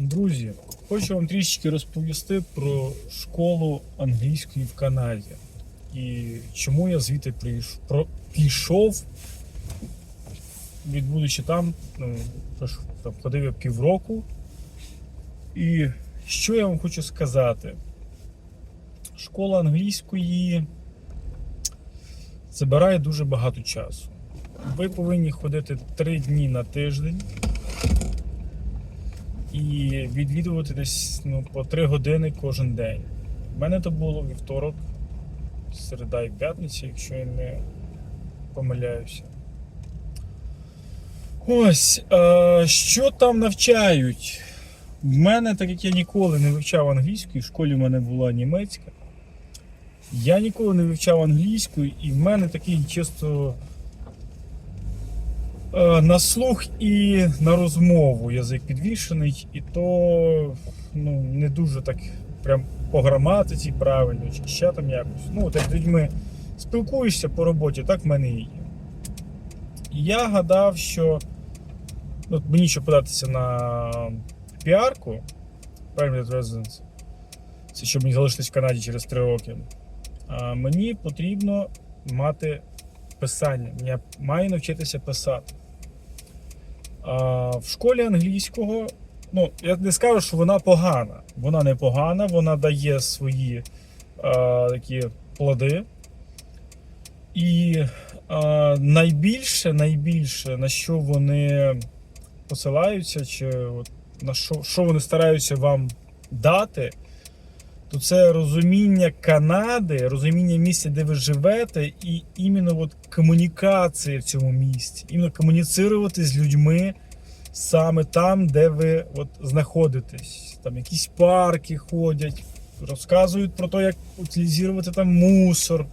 Друзі, хочу вам трішечки розповісти про школу англійської в Канаді. І чому я звідти пішов, відбудучи там, ну, там ходив я півроку. І що я вам хочу сказати? Школа англійської забирає дуже багато часу. Ви повинні ходити три дні на тиждень і відвідувати десь ну, по 3 години кожен день. У мене то було вівторок, середа і п'ятниця, якщо я не помиляюся. Ось, е, що там навчають? В мене, так як я ніколи не вивчав англійську, в школі в мене була німецька. Я ніколи не вивчав англійську, і в мене такий чисто На слух і на розмову язик підвішений, і то ну, не дуже так прям по граматиці правильно, чи ще там якось. Ну, от як з людьми спілкуєшся по роботі, так в мене і є. Я гадав, що ну, от мені щоб податися на піарку, Permanent Residence, це щоб мені залишитись в Канаді через 3 роки, мені потрібно мати писання. Я маю навчитися писати. В школі англійського, ну, я не скажу, що вона погана. Вона не погана, вона дає свої а, такі плоди. І а, найбільше, найбільше, на що вони посилаються, чи от, на що, що вони стараються вам дати, то це розуміння Канади, розуміння місця, де ви живете, і іменно от комунікація в цьому місці. Іменно комуніцирувати з людьми саме там, де ви от знаходитесь. Там якісь парки ходять, розказують про те, як утилізувати там мусор,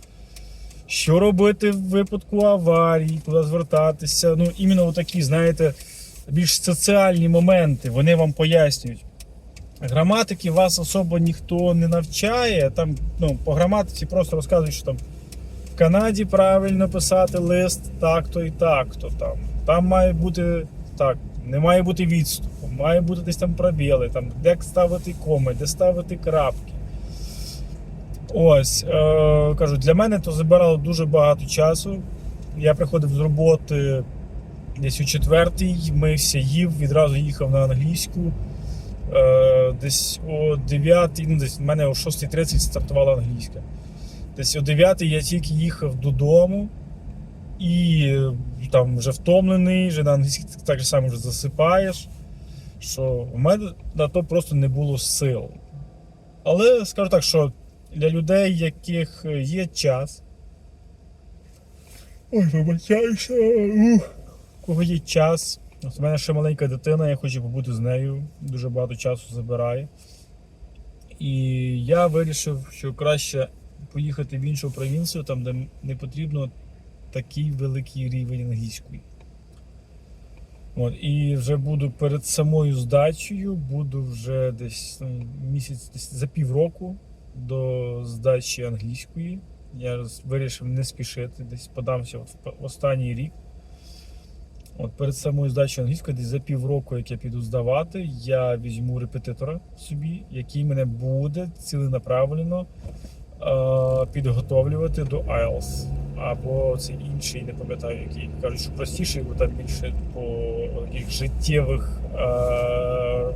що робити в випадку аварії, куди звертатися. Ну, іменно такі, знаєте, більш соціальні моменти, вони вам пояснюють. Граматики вас особо ніхто не навчає. Там ну, по граматиці просто розказують, що там в Канаді правильно писати лист так-то і так-то. Там Там має бути так, не має бути відступу, має бути десь там пробіли, там, де ставити коми, де ставити крапки. Ось, е, кажу, для мене то забирало дуже багато часу. Я приходив з роботи десь у четвертій, мився, їв, відразу їхав на англійську. Е, десь о 9, ну десь в мене о 6.30 стартувала англійська. Десь о 9 я тільки їхав додому і е, там вже втомлений, вже на англійській так само вже засипаєш. Що в мене на то просто не було сил. Але скажу так, що для людей, яких є час. Ой, вибачаюся. У кого є час. От у мене ще маленька дитина, я хочу побути з нею, дуже багато часу забирає. І я вирішив, що краще поїхати в іншу провінцію, там, де не потрібно такий великий рівень англійської. От, і вже буду перед самою здачею, буду вже десь ну, місяць десь за півроку до здачі англійської. Я вирішив не спішити, десь подамся от в останній рік. От перед самою здачею англійської, десь за півроку, як я піду здавати, я візьму репетитора собі, який мене буде ціленаправленно е, підготовлювати до IELTS. Або це інший, не пам'ятаю, який. Кажуть, що простіший, бо там більше по таких життєвих е,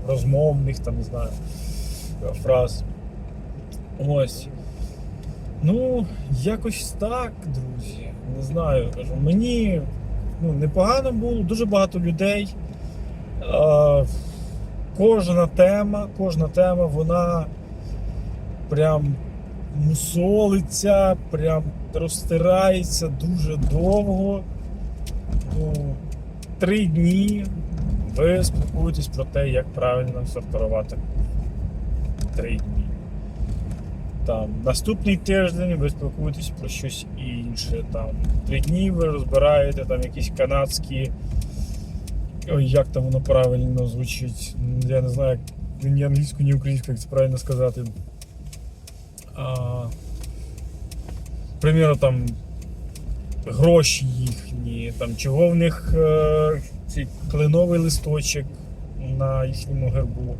розмовних, там не знаю, фраз. Ось. Ну, якось так, друзі. Не знаю. Кажу, мені ну, непогано було, дуже багато людей. Е, кожна тема, кожна тема, вона прям мусолиться, прям розтирається дуже довго. Ну, три дні ви спілкуєтесь про те, як правильно сортувати. Три дні. Там, наступний тиждень ви спілкуєтесь про щось інше. Там, три дні ви розбираєте там якісь канадські. Ой, як там воно правильно звучить. Я не знаю, як ні англійською, ні українською, як це правильно сказати. А, примірно, там гроші їхні, там, чого в них е, цей кленовий листочок на їхньому гербу.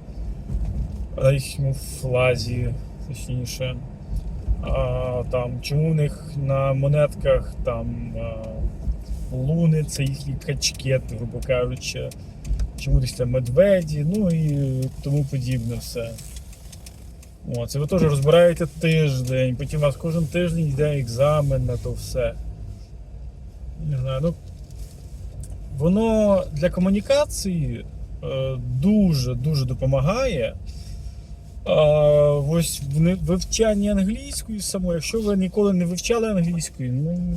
на їхньому флазі, точніше. А, там, чому в них на монетках там а, луни, це їхні качкети, грубо кажучи, чому десь там медведі, ну і тому подібне все. О, це ви теж розбираєте тиждень, потім у вас кожен тиждень йде екзамен на то все. Не знаю, ну воно для комунікації дуже-дуже допомагає. Ось в вивчанні англійської самої, якщо ви ніколи не вивчали англійської, ну.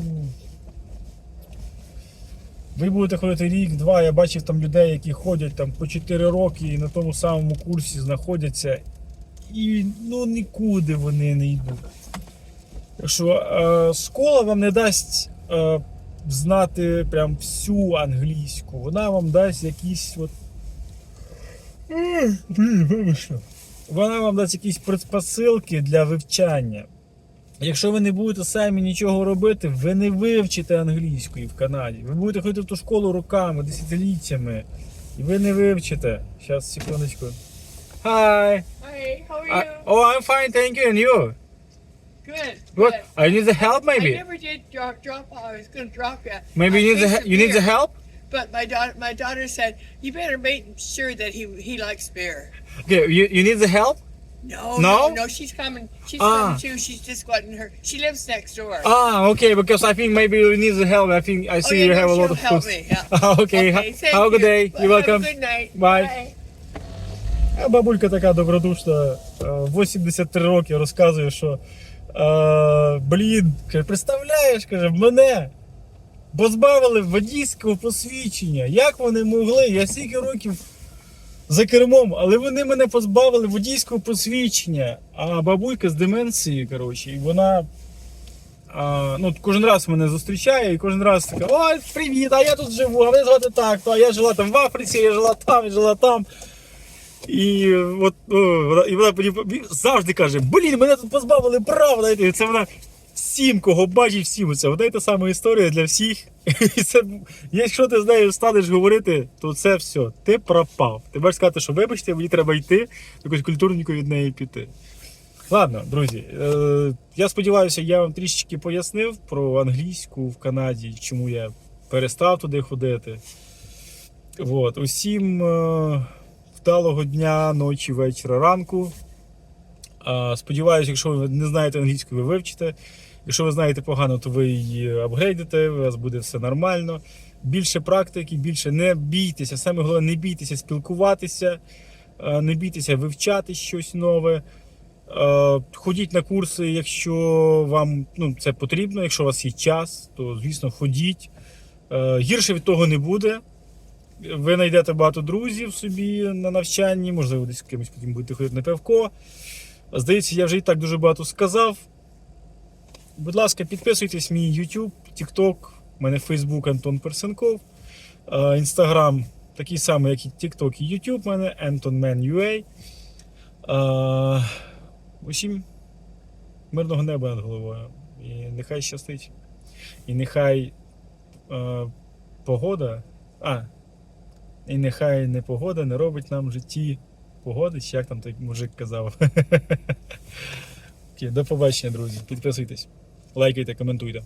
Ви будете ходити рік-два, я бачив там людей, які ходять там по 4 роки і на тому самому курсі знаходяться, і ну нікуди вони не йдуть. Так що е, школа вам не дасть е, знати прям всю англійську, вона вам дасть якісь от. Блін, вибачте. Вона вам дасть якісь предпосилки для вивчання. Якщо ви не будете самі нічого робити, ви не вивчите англійської в Канаді. Ви будете ходити в ту школу роками, десятиліттями, і ви не вивчите. Зараз, секундочку. Hi. Hi, how are I- oh, I'm fine, thank you. And you? Good. What? good. I need the help, I maybe. never did drop drop. I was going to drop you. Maybe you need the he- you need the help. But my daughter, my daughter said you better make sure that he he likes beer. Okay, you, you need the help. No, No? no, no. She's coming. She's Ah. coming too. She's just gotten her. She lives next door. Ah, okay, because I think maybe you need the help. I think I oh see yeah, you no, have a lot she'll of help food. me. Yeah. okay, ha- thank have a good you. day. Well, You're have a welcome. good night. Bye. А бабулька така добродушна, е, 83 роки розказує, що е, блін, каже, представляєш, каже, мене позбавили водійського посвідчення. Як вони могли? Я стільки років за кермом, але вони мене позбавили водійського посвідчення. А бабулька з деменцією, коротше, і вона. А, ну, кожен раз мене зустрічає і кожен раз така, ой, привіт, а я тут живу, а мене звати так, то а я жила там в Африці, я жила там, я жила там. І от о, і вона завжди каже: блін, мене тут позбавили прав. Це вона всім, кого бачить, всім це. Одна й та сама історія для всіх. І це, якщо ти з нею станеш говорити, то це все, ти пропав. Ти можеш сказати, що вибачте, мені треба йти, якось культурненько від неї піти. Ладно, друзі, е, я сподіваюся, я вам трішечки пояснив про англійську в Канаді, чому я перестав туди ходити. От, усім е, вдалого дня, ночі, вечора, ранку. Е, сподіваюся, якщо ви не знаєте англійську, ви вивчите. Якщо ви знаєте погано, то ви її апгрейдите, у вас буде все нормально. Більше практики, більше не бійтеся. Саме головне, не бійтеся спілкуватися, е, не бійтеся вивчати щось нове. Е, Ходіть на курси, якщо вам ну, це потрібно, якщо у вас є час, то звісно ходіть. Е, Гірше від того не буде. Ви знайдете багато друзів собі на навчанні, можливо, десь кимось потім будете ходити на пивко. Здається, я вже і так дуже багато сказав. Будь ласка, підписуйтесь мій YouTube, TikTok, у мене Facebook Антон Персенков. Instagram такий самий, як і TikTok і YouTube, у мене AntonMan.ua. Усім мирного неба над головою. І нехай щастить. І нехай е, погода. А, і нехай не погода не робить нам в житті погоди, як там той мужик казав. До побачення, друзі. Підписуйтесь, лайкайте, коментуйте.